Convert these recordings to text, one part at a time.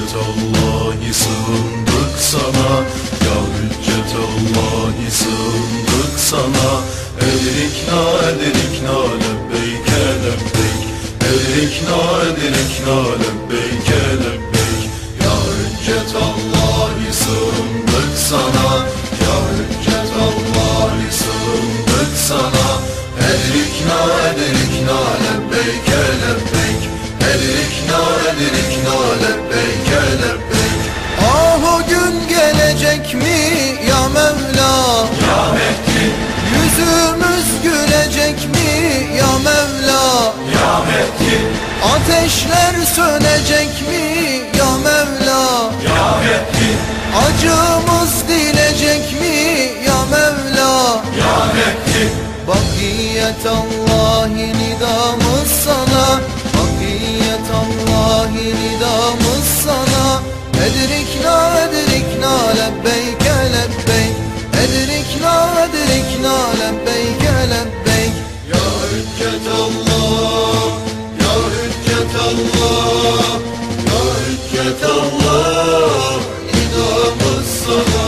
hüccet Allah'ı sığındık sana. Ya hüccet Allah'ı sığındık sana. Edirikna edirikna lebbeyke lebbeyk Edirikna edirikna lebbeyke lebbeyk Ya hüccet Allah'ı sığındık sana. Ya hüccet Allah'ı sığındık sana. Edirikna edirikna lebbeyke lebbeyk Edirikna edirikna lebbeyke Ateşler sönecek mi? Ya Mevla? Ya Mehdi, Acımız dilecek mi? Ya Mevla? Ya Mehdi Bakiyet Allah'ı nidamız sana. Bakiyet Allah'ı nidamız sana. Edrikna edrikna lebbeyk nidamız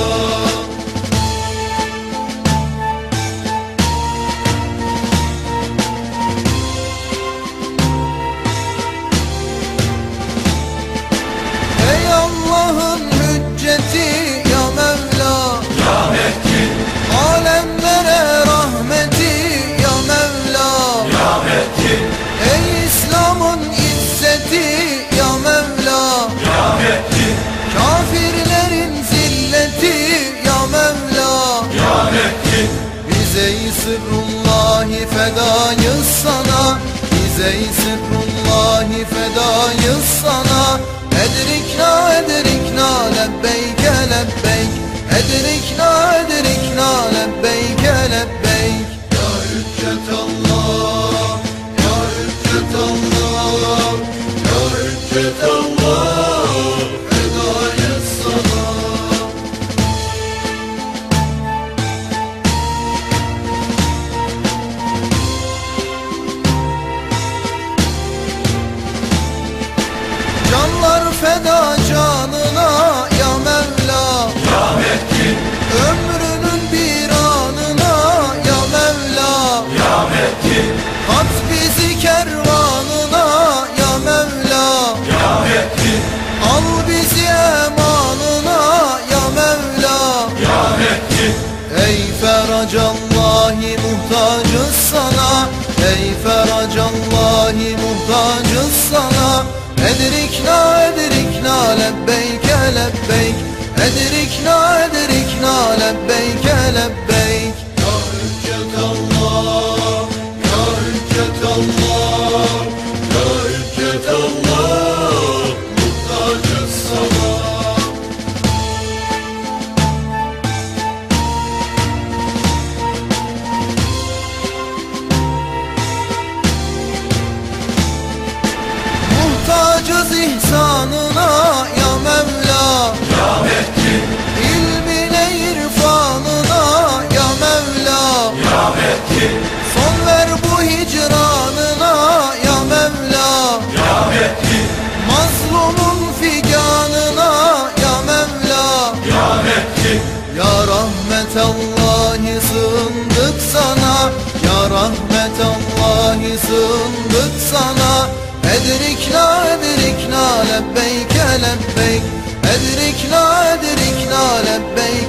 Bize sırrullahi fedayız sana. Edrikna edrikna lebbeyke lebbeyk Edrikna edrikna lebbeyke lebbeyk Ya hüccet Allah, Ya hüccet Allah, Ya hüccet Allah, feracallahi muhtacız sana. Ey feracallahi muhtacız sana. Edrikna edrikna lebbeyke lebbeyk. Edrikna edrikna lebbeyke lebbeyk Muhtacız ihsanına ya Mevla. Ya Mehdi, İlmine irfanına ya Mevla. Ya Mehdi, Son ver bu hicranına ya Mevla. Ya Mehdi, Mazlumun figanına ya Mevla. Ya Mehdi, Ya rahmet Allah'ı sığındık sana. Ya rahmet Allah'ı sığındık sana Edrikna edrikna lebbeyke lebbeyk. Edrikna edrikna lebbeyke